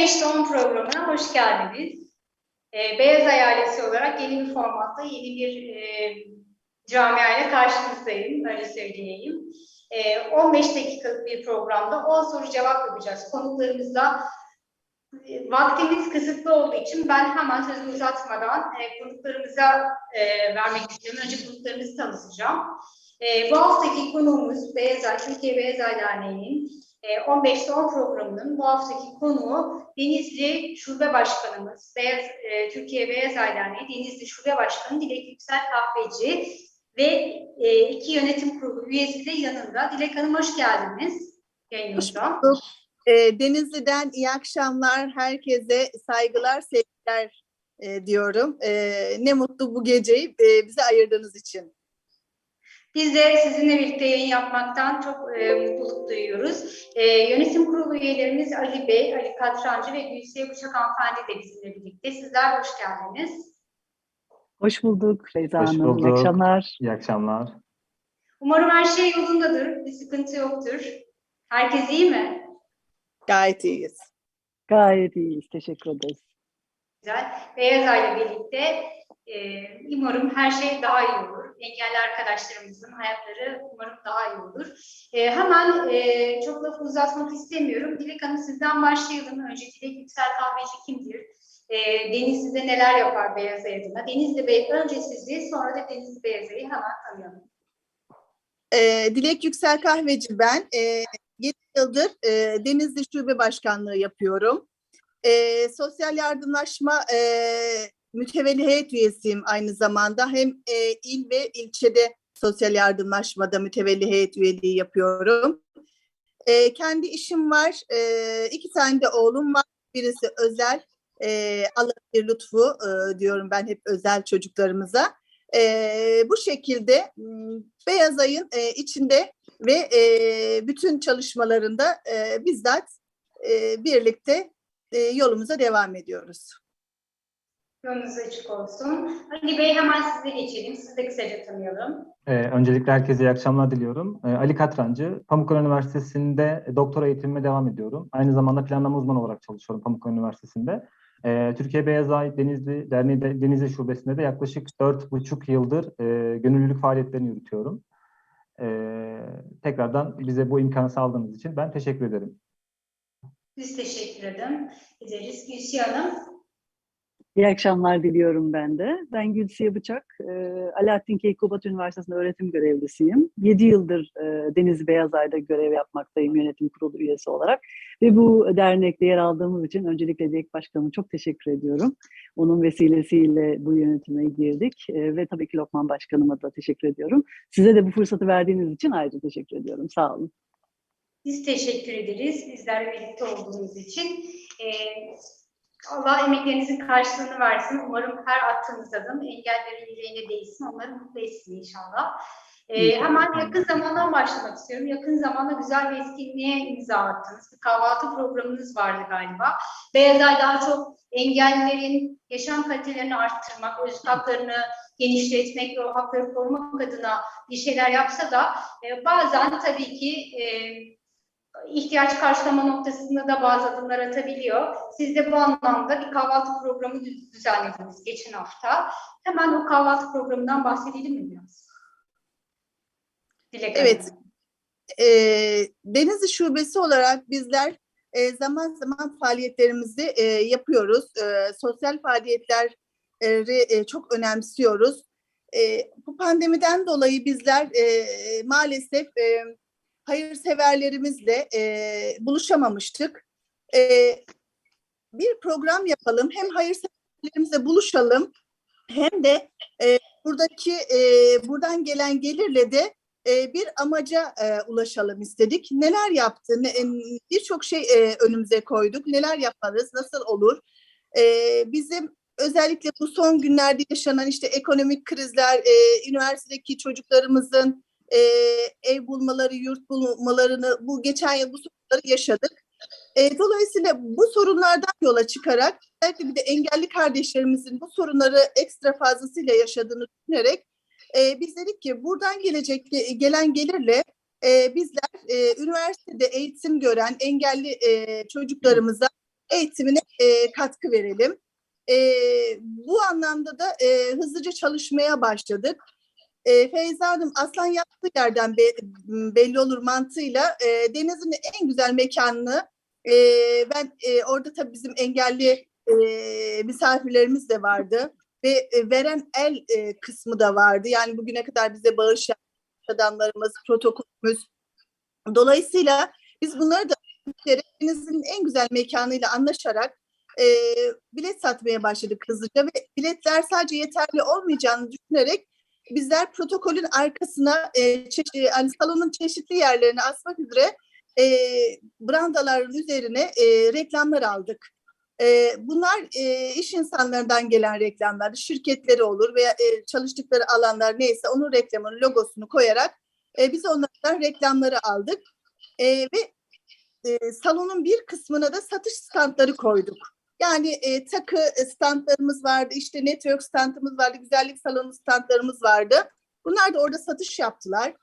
15'te 10 programına hoş geldiniz. Ee, Beyaz Ay ailesi olarak yeni bir formatta, yeni bir e, camia ile karşınızdayım, öyle söyleyeyim. Ee, 15 dakikalık bir programda 10 soru cevap yapacağız. Konuklarımızla e, vaktimiz kısıtlı olduğu için ben hemen sözü uzatmadan e, konuklarımıza e, vermek istiyorum. Önce konuklarımızı tanıtacağım. E, bu haftaki konuğumuz Beyaz Ay, Türkiye Beyaz Ay Derneği'nin e, 15'te 10 programının bu haftaki konuğu Denizli Şube Başkanımız, Beyaz, e, Türkiye Beyaz Ay Denizli Şube Başkanı Dilek Yüksel Kahveci ve e, iki yönetim kurulu üyesi de yanında. Dilek Hanım hoş geldiniz yayınımıza. E, Denizli'den iyi akşamlar. Herkese saygılar, sevgiler e, diyorum. E, ne mutlu bu geceyi e, bize ayırdığınız için. Biz de sizinle birlikte yayın yapmaktan çok e, mutluluk duyuyoruz. E, yönetim kurulu üyelerimiz Ali Bey, Ali Katrancı ve Gülsiye Bıçak Hanımefendi de bizimle birlikte. Sizler hoş geldiniz. Hoş bulduk Feyza Hoş Hanım. İyi bulduk. akşamlar. İyi akşamlar. Umarım her şey yolundadır, bir sıkıntı yoktur. Herkes iyi mi? Gayet iyiyiz. Gayet iyiyiz. Teşekkür ederiz. Güzel. Beyaz Ay'la birlikte e, umarım her şey daha iyi olur. Engelli arkadaşlarımızın hayatları umarım daha iyi olur. E, hemen e, çok lafı uzatmak istemiyorum. Dilek Hanım sizden başlayalım. Önce Dilek Yüksel Kahveci kimdir? E, Denizli'de neler yapar Beyaz Ay adına? Denizli Bey önce sizi sonra da Denizli Beyaz Ay'ı hemen tanıyalım. E, Dilek Yüksel Kahveci ben. E, 7 yıldır e, Denizli Şube Başkanlığı yapıyorum. E, sosyal yardımlaşma e, mütevelli heyet üyesiyim aynı zamanda. Hem e, il ve ilçede sosyal yardımlaşmada mütevelli heyet üyeliği yapıyorum. E, kendi işim var. E, iki tane de oğlum var. Birisi özel. E, Allah bir lütfu e, diyorum ben hep özel çocuklarımıza. E, bu şekilde m, Beyaz Ay'ın e, içinde ve e, bütün çalışmalarında e, bizzat e, birlikte e, yolumuza devam ediyoruz. Yolunuz açık olsun. Ali Bey hemen size geçelim. Sizi de kısaca tanıyalım. Ee, öncelikle herkese iyi akşamlar diliyorum. Ee, Ali Katrancı, Pamukkale Üniversitesi'nde doktora eğitimime devam ediyorum. Aynı zamanda planlama uzmanı olarak çalışıyorum Pamukkale Üniversitesi'nde. Ee, Türkiye Beyaz Ay Denizli Derneği de- Denizli Şubesi'nde de yaklaşık dört buçuk yıldır e, gönüllülük faaliyetlerini yürütüyorum. Ee, tekrardan bize bu imkanı sağladığınız için ben teşekkür ederim. Biz teşekkür ederim. Ederiz. Gülsiye Hanım. İyi akşamlar diliyorum ben de. Ben Gülsiye Bıçak. E, Alaaddin Keykubat Üniversitesi'nde öğretim görevlisiyim. 7 yıldır e, Deniz Beyazay'da görev yapmaktayım yönetim kurulu üyesi olarak. Ve bu dernekte yer aldığımız için öncelikle Dilek Başkanı'na çok teşekkür ediyorum. Onun vesilesiyle bu yönetime girdik. E, ve tabii ki Lokman Başkanıma da teşekkür ediyorum. Size de bu fırsatı verdiğiniz için ayrıca teşekkür ediyorum. Sağ olun. Biz teşekkür ederiz bizlerle birlikte olduğunuz için. Ee, Allah emeklerinizin karşılığını versin. Umarım her attığınız adım engellerin yüreğine değsin. Onları mutlu etsin inşallah. Ee, hemen yakın zamandan başlamak istiyorum. Yakın zamanda güzel bir etkinliğe imza attınız. Bir kahvaltı programınız vardı galiba. Beyaz Ay daha çok engellilerin yaşam kalitelerini arttırmak, özlük haklarını genişletmek ve o hakları korumak adına bir şeyler yapsa da e, bazen tabii ki e, ihtiyaç karşılama noktasında da bazı adımlar atabiliyor. Siz de bu anlamda bir kahvaltı programı dü- düzenlediniz geçen hafta. Hemen o kahvaltı programından bahsedelim mi biraz? Dilek Evet. E, Denizli Şubesi olarak bizler e, zaman zaman faaliyetlerimizi e, yapıyoruz. E, sosyal faaliyetleri e, çok önemsiyoruz. E, bu pandemiden dolayı bizler e, maalesef hayırseverlerimizle e, buluşamamıştık. E, bir program yapalım, hem hayırseverlerimizle buluşalım hem de e, buradaki e, buradan gelen gelirle de e, bir amaca e, ulaşalım istedik. Neler yaptı? Ne, Birçok şey e, önümüze koyduk. Neler yaparız? Nasıl olur? E, bizim özellikle bu son günlerde yaşanan işte ekonomik krizler, e, üniversitedeki çocuklarımızın e, ev bulmaları, yurt bulmalarını bu geçen yıl bu sorunları yaşadık. E, dolayısıyla bu sorunlardan yola çıkarak özellikle bir de engelli kardeşlerimizin bu sorunları ekstra fazlasıyla yaşadığını düşünerek e, biz dedik ki buradan gelecek gelen gelirle e, bizler e, üniversitede eğitim gören engelli e, çocuklarımıza eğitimine e, katkı verelim. E, bu anlamda da e, hızlıca çalışmaya başladık. E, Feyza Hanım aslan yattığı yerden be- belli olur mantığıyla e, denizin en güzel mekanını e, ben e, orada tabii bizim engelli e, misafirlerimiz de vardı ve e, veren el e, kısmı da vardı. Yani bugüne kadar bize bağış adamlarımız, protokolümüz. Dolayısıyla biz bunları da denizin en güzel mekanıyla anlaşarak e, bilet satmaya başladık hızlıca ve biletler sadece yeterli olmayacağını düşünerek bizler protokolün arkasına e, çeşi- yani salonun çeşitli yerlerine asmak üzere e, brandaların üzerine e, reklamlar aldık. E, bunlar e, iş insanlarından gelen reklamlar, şirketleri olur veya e, çalıştıkları alanlar neyse onun reklamını, logosunu koyarak e, biz onlardan reklamları aldık. E, ve e, salonun bir kısmına da satış standları koyduk. Yani e, takı standlarımız vardı, işte network standımız vardı, güzellik salonu standlarımız vardı. Bunlar da orada satış yaptılar.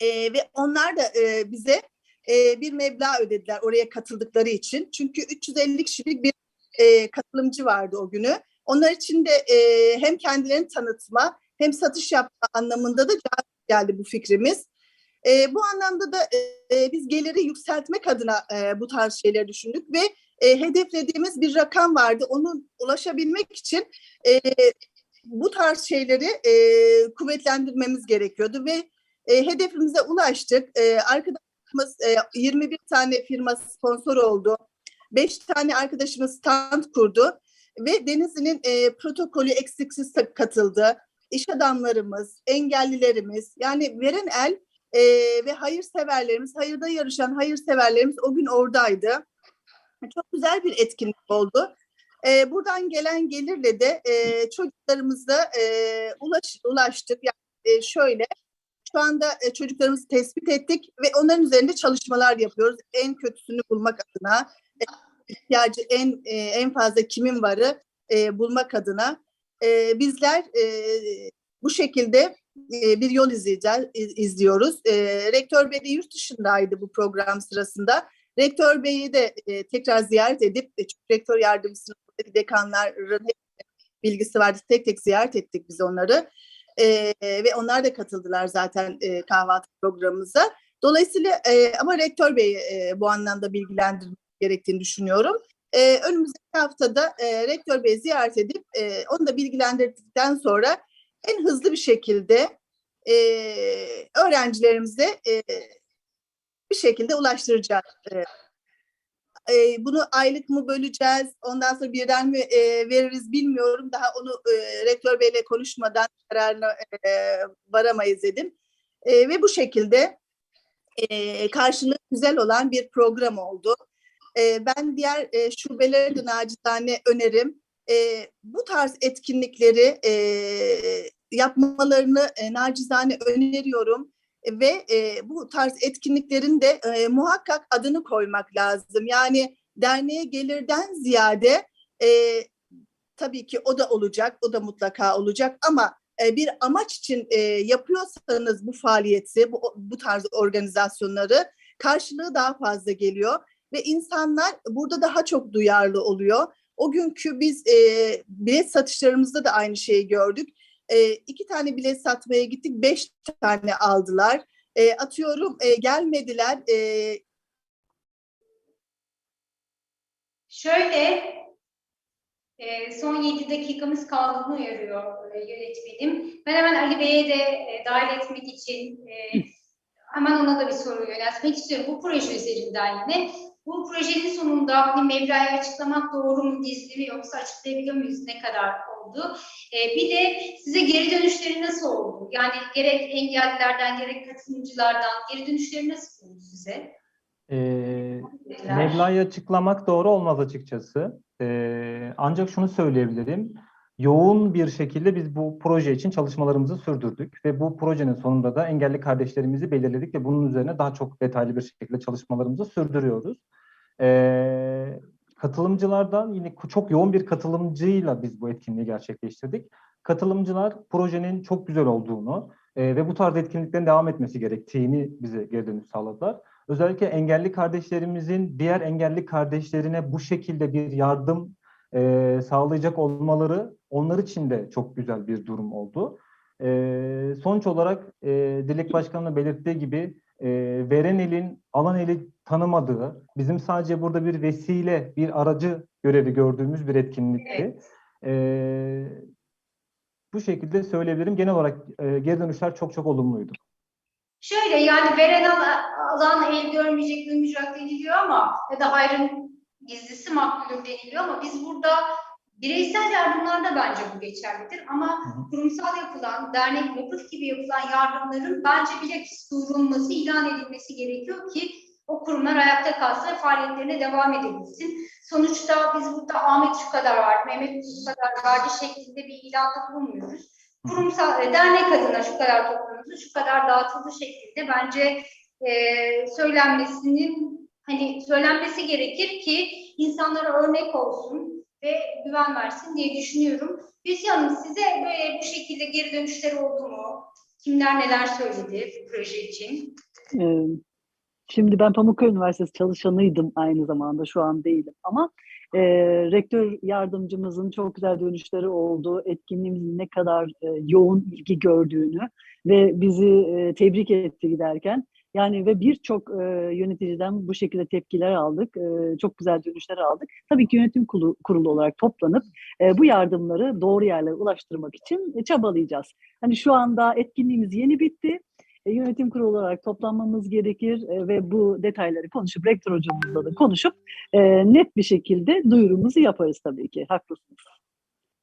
E, ve onlar da e, bize e, bir meblağ ödediler oraya katıldıkları için. Çünkü 350 kişilik bir e, katılımcı vardı o günü. Onlar için de e, hem kendilerini tanıtma hem satış yapma anlamında da geldi bu fikrimiz. E, bu anlamda da e, biz geliri yükseltmek adına e, bu tarz şeyleri düşündük ve e, hedeflediğimiz bir rakam vardı. Onu ulaşabilmek için e, bu tarz şeyleri e, kuvvetlendirmemiz gerekiyordu ve e, hedefimize ulaştık. E, arkadaşımız e, 21 tane firma sponsor oldu. 5 tane arkadaşımız stand kurdu ve Denizli'nin e, protokolü eksiksiz katıldı. İş adamlarımız, engellilerimiz yani veren el e, ve hayırseverlerimiz, hayırda yarışan hayırseverlerimiz o gün oradaydı. Çok güzel bir etkinlik oldu. E, buradan gelen gelirle de e, çocuklarımıza e, ulaş, ulaştık. Yani e, şöyle, şu anda e, çocuklarımızı tespit ettik ve onların üzerinde çalışmalar yapıyoruz. En kötüsünü bulmak adına, e, ihtiyacı en e, en fazla kimin varı e, bulmak adına. E, bizler e, bu şekilde e, bir yol izleyeceğiz, iz- izliyoruz. E, Rektör Bey yurt dışındaydı bu program sırasında. Rektör Bey'i de e, tekrar ziyaret edip, e, çünkü rektör yardımcısının dekanların hep bilgisi vardı. Tek tek ziyaret ettik biz onları. E, ve onlar da katıldılar zaten e, kahvaltı programımıza. Dolayısıyla e, ama rektör Bey'i e, bu anlamda bilgilendirmek gerektiğini düşünüyorum. E, önümüzdeki haftada e, rektör Bey'i ziyaret edip e, onu da bilgilendirdikten sonra en hızlı bir şekilde e, öğrencilerimize e, bir şekilde ulaştıracağız. E, e, bunu aylık mı böleceğiz, ondan sonra birden mi e, veririz bilmiyorum. Daha onu e, rektör beyle konuşmadan kararına e, varamayız dedim. E, ve bu şekilde e, karşılığı güzel olan bir program oldu. E, ben diğer e, şubelere de nacizane önerim. E, bu tarz etkinlikleri e, yapmalarını e, nacizane öneriyorum ve e, bu tarz etkinliklerin de e, muhakkak adını koymak lazım. Yani derneğe gelirden ziyade e, tabii ki o da olacak, o da mutlaka olacak ama e, bir amaç için e, yapıyorsanız bu faaliyeti, bu, bu tarz organizasyonları karşılığı daha fazla geliyor ve insanlar burada daha çok duyarlı oluyor. O günkü biz e, bilet satışlarımızda da aynı şeyi gördük. E, iki tane bilet satmaya gittik, beş tane aldılar. E, atıyorum e, gelmediler. E, Şöyle, e, son 7 dakikamız kaldığını uyarıyor e, yönetmenim. Ben hemen Ali Bey'e de e, dahil etmek için e, hemen ona da bir soru yöneltmek istiyorum. Bu proje üzerinden yine. Bu projenin sonunda hani Mevla'yı açıklamak doğru mu, gizli mi yoksa açıklayabiliyor muyuz, ne kadar oldu? E, bir de size geri dönüşleri nasıl oldu? Yani gerek engellilerden, gerek katılımcılardan geri dönüşleri nasıl oldu size? Ee, Mevla'yı açıklamak doğru olmaz açıkçası. Ee, ancak şunu söyleyebilirim. Yoğun bir şekilde biz bu proje için çalışmalarımızı sürdürdük ve bu projenin sonunda da engelli kardeşlerimizi belirledik ve bunun üzerine daha çok detaylı bir şekilde çalışmalarımızı sürdürüyoruz. Ee, katılımcılardan yine çok yoğun bir katılımcıyla biz bu etkinliği gerçekleştirdik. Katılımcılar projenin çok güzel olduğunu e, ve bu tarz etkinliklerin devam etmesi gerektiğini bize geri dönüş sağladılar. özellikle engelli kardeşlerimizin diğer engelli kardeşlerine bu şekilde bir yardım e, sağlayacak olmaları onlar için de çok güzel bir durum oldu. E, sonuç olarak e, Dilek Başkan'ın belirttiği gibi e, veren elin alan eli tanımadığı, bizim sadece burada bir vesile, bir aracı görevi gördüğümüz bir etkinlikti. Evet. E, bu şekilde söyleyebilirim. Genel olarak e, geri dönüşler çok çok olumluydu. Şöyle yani veren al- alan el görmeyecek, duymayacak deniliyor ama ya da hayrın gizlisi makbuldür deniliyor ama biz burada bireysel yardımlarda bence bu geçerlidir ama hı. kurumsal yapılan, dernek, vakıf gibi yapılan yardımların bence bilakis duyurulması, ilan edilmesi gerekiyor ki o kurumlar ayakta kalsın ve faaliyetlerine devam edebilsin. Sonuçta biz burada Ahmet şu kadar var, Mehmet şu kadar verdi şeklinde bir ilanda bulunmuyoruz. Kurumsal, e, dernek adına şu kadar toplanıldı, şu kadar dağıtıldı şeklinde bence e, söylenmesinin hani söylenmesi gerekir ki insanlara örnek olsun ve güven versin diye düşünüyorum. Gülsü Hanım size böyle bu şekilde geri dönüşler oldu mu? Kimler neler söyledi bu proje için? Ee, Şimdi ben Pamukkale Üniversitesi çalışanıydım aynı zamanda şu an değilim ama e, rektör yardımcımızın çok güzel dönüşleri oldu. Etkinliğimizin ne kadar e, yoğun ilgi gördüğünü ve bizi e, tebrik etti giderken. Yani ve birçok e, yöneticiden bu şekilde tepkiler aldık. E, çok güzel dönüşler aldık. Tabii ki yönetim kurulu, kurulu olarak toplanıp e, bu yardımları doğru yerlere ulaştırmak için e, çabalayacağız. Hani şu anda etkinliğimiz yeni bitti. E, yönetim kurulu olarak toplanmamız gerekir e, ve bu detayları konuşup rektör hocamızla da konuşup e, net bir şekilde duyurumuzu yaparız tabii ki. Haklısınız.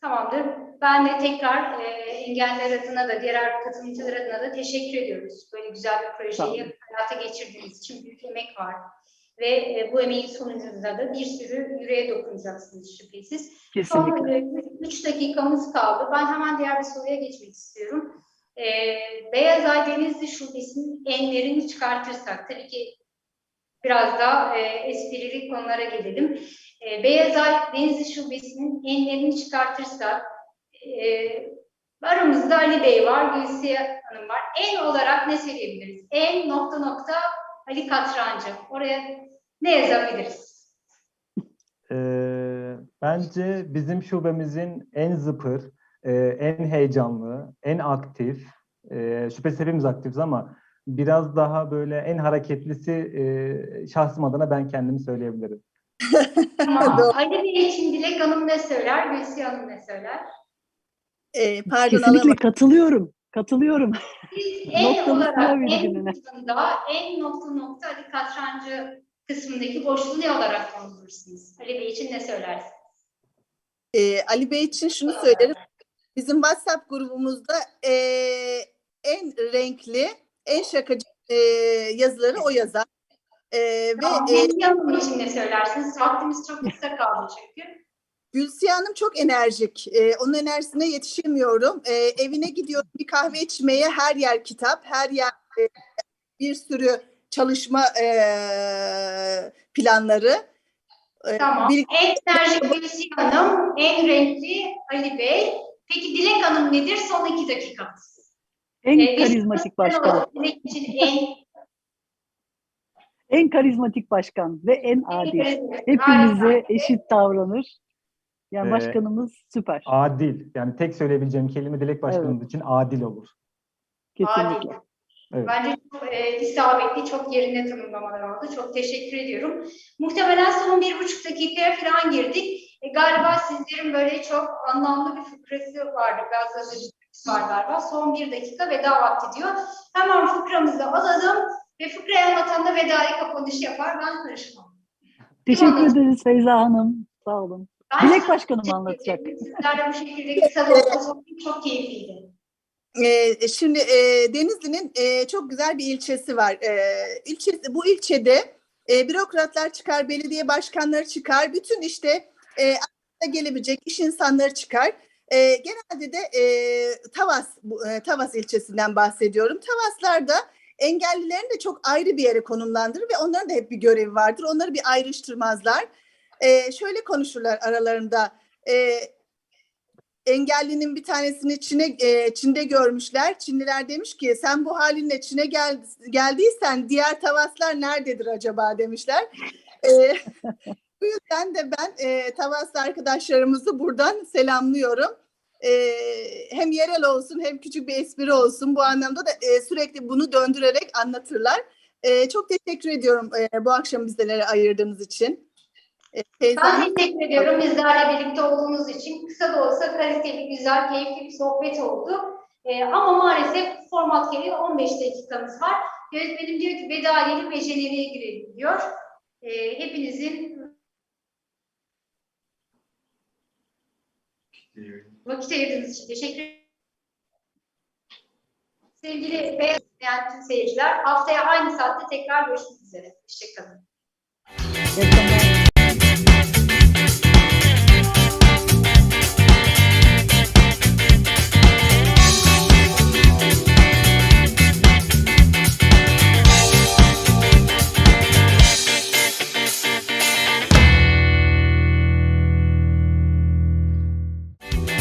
Tamamdır. Ben de tekrar e, engeller adına da diğer katılımcılar adına da teşekkür ediyoruz. Böyle güzel bir projeyi olun. hayata geçirdiğiniz için büyük emek var. Ve e, bu emeğin sonucunda da bir sürü yüreğe dokunacaksınız şüphesiz. Son Kesinlikle. e, üç dakikamız kaldı. Ben hemen diğer bir soruya geçmek istiyorum. E, Beyaz Ay Denizli Şubesi'nin enlerini çıkartırsak, tabii ki biraz daha e, esprili konulara gelelim. E, Beyaz Ay Denizli Şubesi'nin enlerini çıkartırsak, e, aramızda Ali Bey var, Gülsiye Hanım var. En olarak ne söyleyebiliriz? En nokta nokta Ali Katrancı. Oraya ne yazabiliriz? Ee, bence bizim şubemizin en zıpır, e, en heyecanlı, en aktif, e, şüphesiz hepimiz aktifiz ama biraz daha böyle en hareketlisi e, şahsım adına ben kendimi söyleyebilirim. Tamam. Ali Bey için Dilek Hanım ne söyler, Gülsiye Hanım ne söyler? E, pardon Kesinlikle alamadım. katılıyorum. Katılıyorum. Biz en Noktalı olarak en kısmında, en nokta nokta Ali Katrancı kısmındaki boşluğu ne olarak doldurursunuz? Ali Bey için ne söylersiniz? E, Ali Bey için şunu söylerim. Bizim WhatsApp grubumuzda e, en renkli, en şakacı e, yazıları o yazar. E, ve Tamam, e, Hanım için ne söylersiniz? Vaktimiz çok kısa kaldı çünkü. Gülsiye Hanım çok enerjik. E, onun enerjisine yetişemiyorum. E, evine gidiyorum bir kahve içmeye. Her yer kitap, her yer e, bir sürü çalışma e, planları. Tamam. bir- En enerjik Gülsiye Hanım, en renkli Ali Bey. Peki Dilek Hanım nedir? Son iki dakikamız. En Ee, karizmatik başkan. Dilek için en En karizmatik başkan ve en adil. Hepimize eşit davranır. Yani Ee, başkanımız süper. Adil, yani tek söyleyebileceğim kelime Dilek Başkanımız için adil olur. Kesinlikle. Adil. Evet. Bence çok e, isabetli, çok yerinde tanımlamalar oldu. Çok teşekkür ediyorum. Muhtemelen son bir buçuk dakikaya falan girdik. E, galiba sizlerin böyle çok anlamlı bir fıkrası vardı. Biraz hazırlık var galiba. Son bir dakika veda vakti diyor. Hemen fıkramızı alalım ve fıkrayı anlatan da vedayı kapanış yapar. Ben karışmam. Teşekkür ederiz Feyza Hanım. Sağ olun. Ben Dilek Başkanım anlatacak. Sizlerle bu şekilde kısa da olsa sohbet çok keyifliydi. E, şimdi e, Denizli'nin e, çok güzel bir ilçesi var. E, ilçesi, bu ilçede e, bürokratlar çıkar, belediye başkanları çıkar, bütün işte e, aklına gelebilecek iş insanları çıkar. E, genelde de e, Tavas, bu, e, Tavas ilçesinden bahsediyorum. Tavaslarda engellilerin de çok ayrı bir yere konumlandırır ve onların da hep bir görevi vardır. Onları bir ayrıştırmazlar. E, şöyle konuşurlar aralarında. E, engellinin bir tanesini Çin'e e, Çin'de görmüşler. Çinliler demiş ki sen bu halinle Çin'e gel, geldiysen diğer tavaslar nerededir acaba demişler. E, bu yüzden de ben e, Tavaslı arkadaşlarımızı buradan selamlıyorum. E, hem yerel olsun hem küçük bir espri olsun bu anlamda da e, sürekli bunu döndürerek anlatırlar. E, çok teşekkür ediyorum e, bu akşam bizlere ayırdığınız için. E, teyzem- Ben teşekkür ediyorum bizlerle birlikte olduğunuz için. Kısa da olsa kaliteli, güzel, keyifli bir sohbet oldu. Ee, ama maalesef format gereği 15 dakikamız var. Yönetmenim diyor ki veda edelim ve jeneriğe girelim diyor. Ee, hepinizin vakit ayırdığınız için teşekkür ederim. Sevgili beyaz izleyen tüm seyirciler, haftaya aynı saatte tekrar görüşmek üzere. Hoşçakalın. İyi akşamlar.